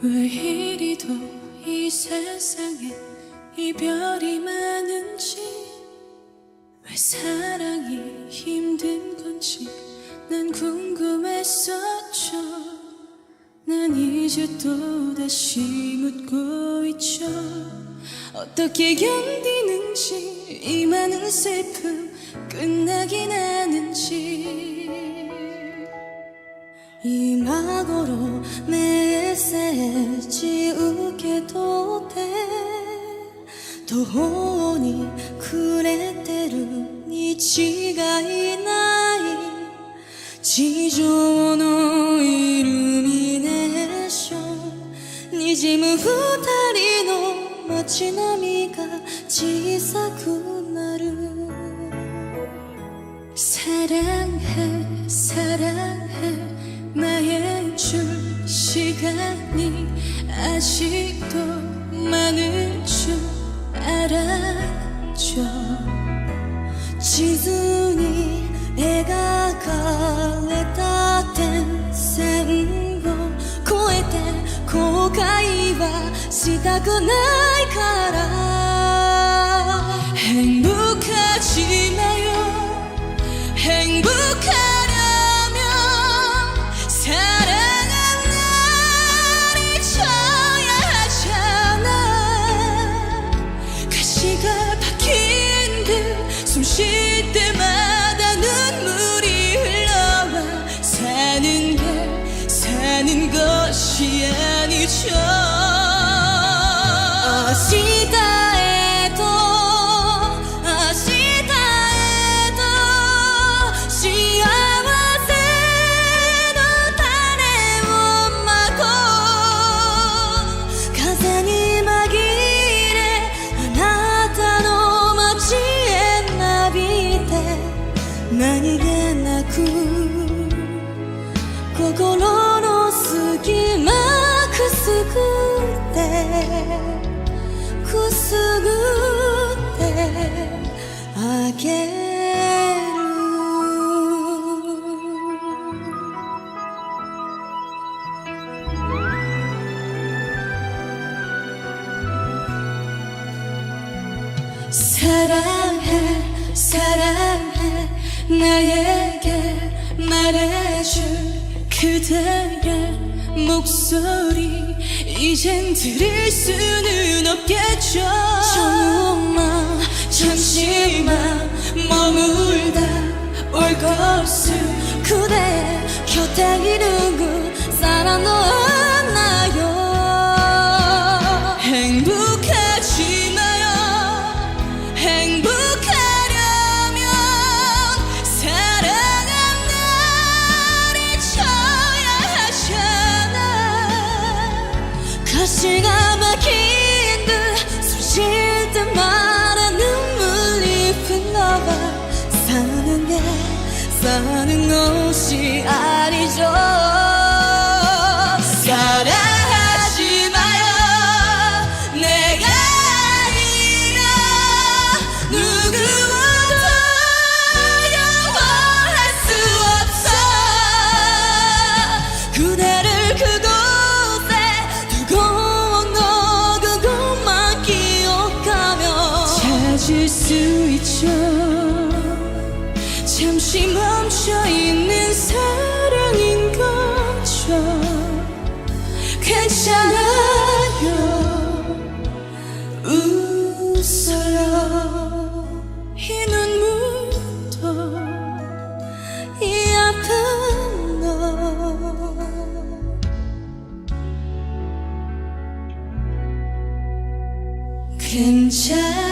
왜 이리도 이 세상에 이별이 많은지? 왜 사랑이 힘든 건지 난 궁금했었죠. 난 이제 또 다시 묻고 있죠. 어떻게 견디는지 이 많은 슬픔 끝나긴 하는지. 이마고로 메시지 웃게도 돼또 혼이 그랬대로 니치가 이나이 지조노 이름이 내쇼 니지무 후다리の街並みが小さくなる 사랑해 사랑해 나의 줄 시간이 아직도 많은 줄 알았죠 지순이 해가 갈랬다 땐 샘고 고했대 고가이와 시다고 나이 가라 행복하지 마요 행복하 기가 바뀐 듯숨 쉴 때마다 눈물이 흘러와 사는 게 사는 것이 아니죠. 어디다. げなく心の隙間くすぐってくすぐってあげる。사랑 나에게 말해줄 그대의 목소리. 이젠 들을 수는 없겠죠. 조금만 잠시만. 머물다 사는 것이 아니죠. 사랑하지 마요. 내가 아니라 누구도 영원할 수 없어. 그대를 그곳에 두고 너 그것만 기억하며 찾을 수 있죠 잠시 멈춰 있는 사랑인 거죠 괜찮아요. 웃어요. 이 눈물도 이 아픈 너. 괜찮아요